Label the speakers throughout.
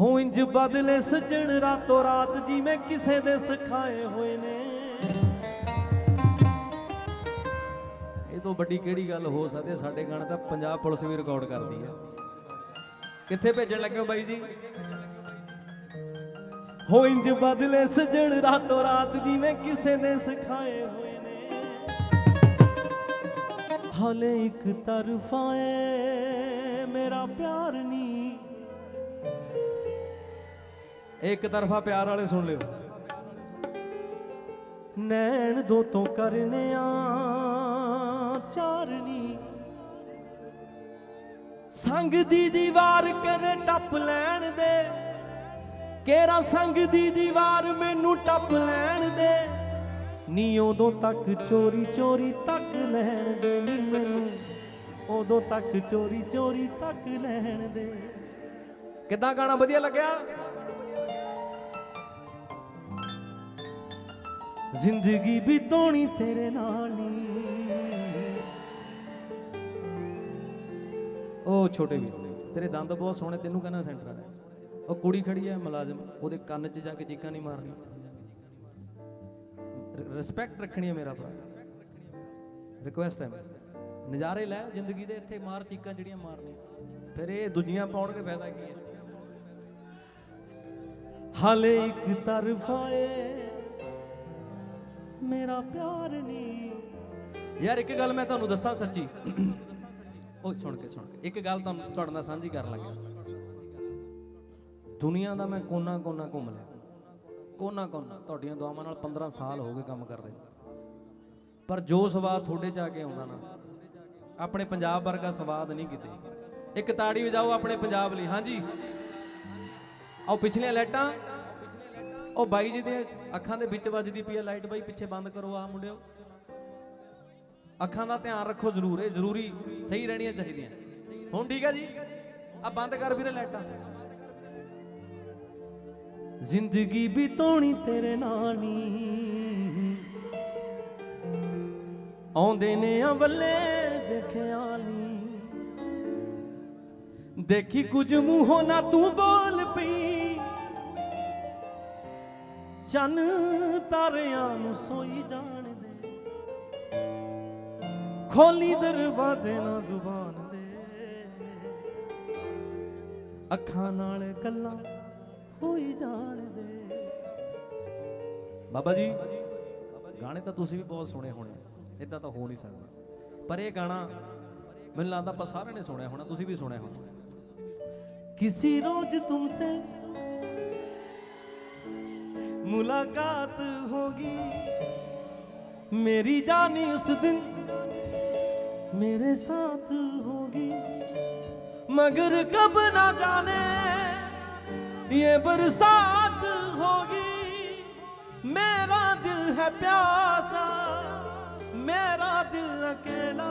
Speaker 1: ਹੋ ਇੰਜ ਬਦਲੇ ਸਜਣ ਰਾਤੋਂ ਰਾਤ ਜਿਵੇਂ ਕਿਸੇ ਦੇ ਸਿਖਾਏ ਹੋਏ ਨੇ। ਇਹ ਤੋਂ ਵੱਡੀ ਕਿਹੜੀ ਗੱਲ ਹੋ ਸਕਦੀ ਸਾਡੇ ਗਾਣੇ ਤਾਂ ਪੰਜਾਬ ਪੁਲਿਸ ਵੀ ਰਿਕਾਰਡ ਕਰਦੀ ਹੈ ਕਿੱਥੇ ਭੇਜਣ ਲੱਗੇ ਹੋ ਬਾਈ ਜੀ? ਹੋ ਇੰਜ ਬਦਲੇ ਸਜਣ ਰਾਤੋਂ ਰਾਤ ਜਿਵੇਂ ਕਿਸੇ ਨੇ ਸਿਖਾਏ ਹੋਏ ਨੇ। ਹਲੇ ਇੱਕ ਤਰਫਾ ਮੇਰਾ ਪਿਆਰ ਇੱਕ ਤਰਫਾ ਪਿਆਰ ਵਾਲੇ ਸੁਣ ਲਿਓ। ਨੈਣ ਦੋ ਤੋਂ ਕਰਨੇ ਆ ਚਾਰਨੀ। ਸੰਗ ਦੀ ਦੀਵਾਰ ਕਦੇ ਟੱਪ ਲੈਣ ਦੇ। ਕੇਰਾ ਸੰਗ ਦੀ ਦੀਵਾਰ ਮੈਨੂੰ ਟੱਪ ਲੈਣ ਦੇ? ਨੀ ਉਦੋਂ ਤੱਕ ਚੋਰੀ ਚੋਰੀ ਤੱਕ ਲੈਣ ਦੇ। ਨੀ ਮੈਨੂੰ ਉਦੋਂ ਤੱਕ ਚੋਰੀ ਚੋਰੀ ਤੱਕ ਲੈਣ ਦੇ। ਕਿੱਦਾਂ ਗਾਣਾ ਵਧੀਆ ਲੱਗਿਆ? ਜ਼ਿੰਦਗੀ ਬਿਤਾਉਣੀ ਤੇਰੇ ਨਾਲ ਹੀ। ਉਹ ਛੋਟੇ ਵੀ ਤੇਰੇ ਦੰਦ ਬਹੁਤ ਸੋਹਣੇ, ਤੈਨੂੰ ਕਹਿੰਦਾ ਸੈਂਟਰ ਆ? ਉਹ ਕੁੜੀ ਖੜੀ ਹੈ ਮੁਲਾਜ਼ਮ, ਉਹਦੇ ਕੰਨ 'ਚ ਜਾ ਕੇ ਚੀਕਾਂ ਨਹੀਂ ਮਾਰਨੀ ਰਿਸਪੈਕਟ ਰੱਖਣੀ ਹੈ ਮੇਰਾ ਭਰਾ। ਰਿਕੁਐਸਟ ਹੈ ਨਜ਼ਾਰੇ ਲੈ, ਜ਼ਿੰਦਗੀ ਦੇ ਇੱਥੇ ਮਾਰ ਚੀਕਾਂ ਜਿਹੜੀਆਂ ਮਾਰਨੀਆਂ। ਫਿਰ ਇਹ ਦੂਜੀਆਂ ਪਾਉਣ ਕੇ ਫਾਇਦਾ ਕੀ ਹੈ ਹਾਲੇ ਇੱਕ ਤਰਫਾ ਏ। ਮੇਰਾ ਪਿਆਰ ਨਹੀਂ। ਯਾਰ, ਇੱਕ ਗੱਲ ਮੈਂ ਤੁਹਾਨੂੰ ਦੱਸਾਂ ਸੱਚੀ। ਉਹ ਸੁਣ ਕੇ ਸੁਣ ਕੇ। ਇੱਕ ਗੱਲ ਤੁਹਾਨੂੰ ਤੁਹਾਡੇ ਨਾਲ ਸਾਂਝੀ ਕਰਨ ਲੱਗਾ ਦੁਨੀਆ ਦਾ ਮੈਂ ਕੋਨਾ ਕੋਨਾ ਘੁੰਮ ਲਿਆ। ਕੋਨਾ ਕੋਨਾ। ਤੁਹਾਡੀਆਂ ਦੁਆਵਾਂ ਨਾਲ 15 ਸਾਲ ਹੋ ਗਏ ਕੰਮ ਕਰਦੇ ਪਰ ਜੋ ਸਵਾਦ ਤੁਹਾਡੇ ਚ ਆ ਕੇ ਆਉਂਦਾ ਨਾ, ਆਪਣੇ ਪੰਜਾਬ ਵਰਗਾ ਸਵਾਦ ਨਹੀਂ ਕਿਤੇ। ਇੱਕ ਤਾੜੀ ਵਜਾਓ ਆਪਣੇ ਪੰਜਾਬ ਲਈ। ਹਾਂਜੀ। ਆਓ, ਪਿਛਲੀਆਂ ਲਾਈਟਾਂ। ਉਹ ਬਾਈ ਜੀ ਦੇ ਅੱਖਾਂ ਦੇ ਵਿੱਚ ਵੱਜਦੀ ਪਈ ਹੈ ਲਾਈਟ ਬਾਈ, ਪਿੱਛੇ ਬੰਦ ਕਰੋ ਆ ਮੁੰਡਿਓ। ਅੱਖਾਂ ਦਾ ਧਿਆਨ ਰੱਖੋ ਜ਼ਰੂਰ, ਇਹ ਜ਼ਰੂਰੀ ਸਹੀ ਰਹਿਣੀਆਂ ਚਾਹੀਦੀਆਂ। ਹੁਣ ਠੀਕ ਹੈ ਜੀ? ਆ ਬੰਦ ਕਰ ਵੀਰੇ ਲਾਈਟਾਂ। ਜ਼ਿੰਦਗੀ ਬਿਤਾਉਣੀ ਤੇਰੇ ਨਾਲ ਨੀ। ਆਉਂਦੇ ਨੇ ਅਵਲੇ ਜੇ ਖਿਆਲੀ ਦੇਖੀ ਕੁਝ ਮੂੰਹੋਂ ਨਾ ਤੂੰ ਬੋਲ ਪਈ। ਚੰਨ ਤਾਰਿਆਂ ਨੂੰ ਸੋਈ ਜਾਣ ਦੇ ਖੋਲੀ ਦਰਵਾਜ਼ੇ ਨਾ ਜ਼ੁਬਾਨ ਦੇ। ਅੱਖਾਂ ਨਾਲ ਗੱਲਾਂ ਹੋਈ ਜਾਣ ਦੇ ਬਾਬਾ ਜੀ ਗਾਣੇ ਤਾਂ ਤੁਸੀਂ ਵੀ ਬਹੁਤ ਸੁਣੇ ਹੋਣੇ ਇਦਾਂ ਤਾਂ ਹੋ ਨਹੀਂ ਸਕਦਾ। ਪਰ ਇਹ ਗਾਣਾ ਮੈਨੂੰ ਲੱਗਦਾ ਆਪਾਂ ਸਾਰਿਆਂ ਨੇ ਸੁਣਿਆ ਹੋਣਾ ਤੁਸੀਂ ਵੀ ਸੁਣਿਆ ਹੋਣਾ। ਕਿਸੇ ਰੋਜ਼ ਤੁਮਸੇ मुलाकात होगी। मेरी जानी उस दिन मेरे साथ होगी। मगर कब ना जाने ये बरसात होगी। मेरा दिल है प्यासा, मेरा दिल अकेला।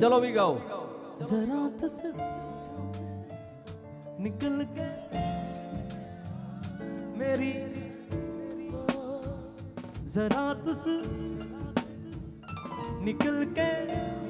Speaker 1: चलो भी गाओ। जरा तस्वीर निकल के मेरी जरा तुस निकल के मेरी